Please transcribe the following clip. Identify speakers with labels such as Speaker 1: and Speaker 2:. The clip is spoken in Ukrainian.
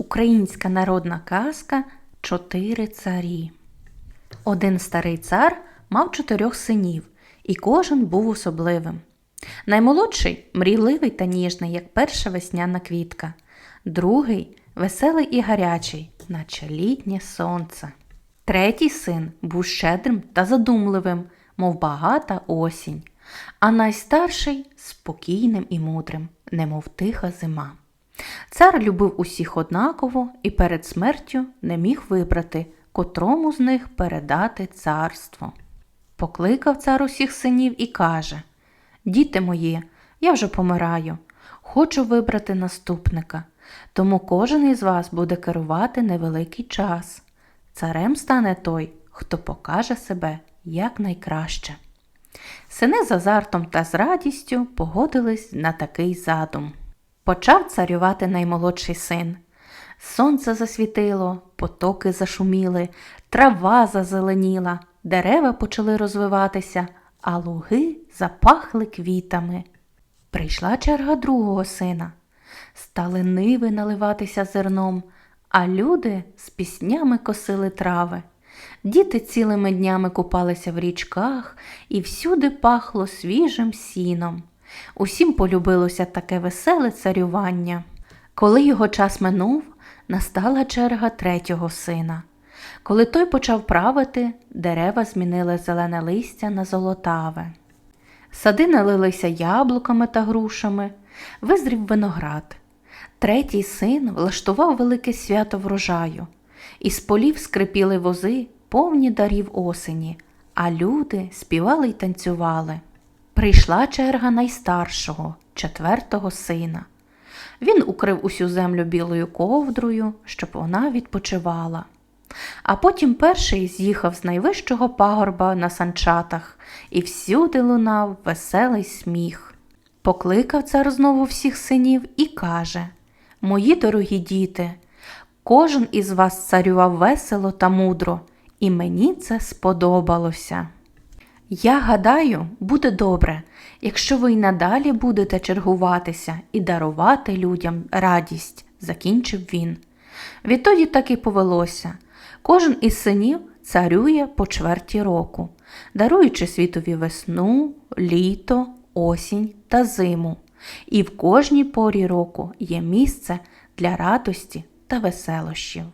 Speaker 1: Українська народна казка Чотири царі. Один старий цар мав чотирьох синів, і кожен був особливим. Наймолодший мрійливий та ніжний, як перша весняна квітка, другий веселий і гарячий, наче літнє сонце. Третій син був щедрим та задумливим, мов багата осінь, а найстарший спокійним і мудрим, немов тиха зима. Цар любив усіх однаково і перед смертю не міг вибрати, котрому з них передати царство. Покликав цар усіх синів і каже Діти мої, я вже помираю, хочу вибрати наступника, тому кожен із вас буде керувати невеликий час. Царем стане той, хто покаже себе якнайкраще. Сини з азартом та з радістю погодились на такий задум. Почав царювати наймолодший син. Сонце засвітило, потоки зашуміли, трава зазеленіла, дерева почали розвиватися, а луги запахли квітами. Прийшла черга другого сина. Стали ниви наливатися зерном, а люди з піснями косили трави. Діти цілими днями купалися в річках, і всюди пахло свіжим сіном. Усім полюбилося таке веселе царювання. Коли його час минув, настала черга третього сина. Коли той почав правити, дерева змінили зелене листя на золотаве. Сади налилися яблуками та грушами, визрів виноград. Третій син влаштував велике свято врожаю. Із полів скрипіли вози, повні дарів осені, а люди співали й танцювали. Прийшла черга найстаршого, четвертого сина. Він укрив усю землю білою ковдрою, щоб вона відпочивала. А потім перший з'їхав з найвищого пагорба на санчатах, і всюди лунав веселий сміх. Покликав цар знову всіх синів і каже Мої дорогі діти, кожен із вас царював весело та мудро, і мені це сподобалося. Я гадаю, буде добре, якщо ви й надалі будете чергуватися і дарувати людям радість, закінчив він. Відтоді так і повелося. Кожен із синів царює по чверті року, даруючи світові весну, літо, осінь та зиму. І в кожній порі року є місце для радості та веселощів.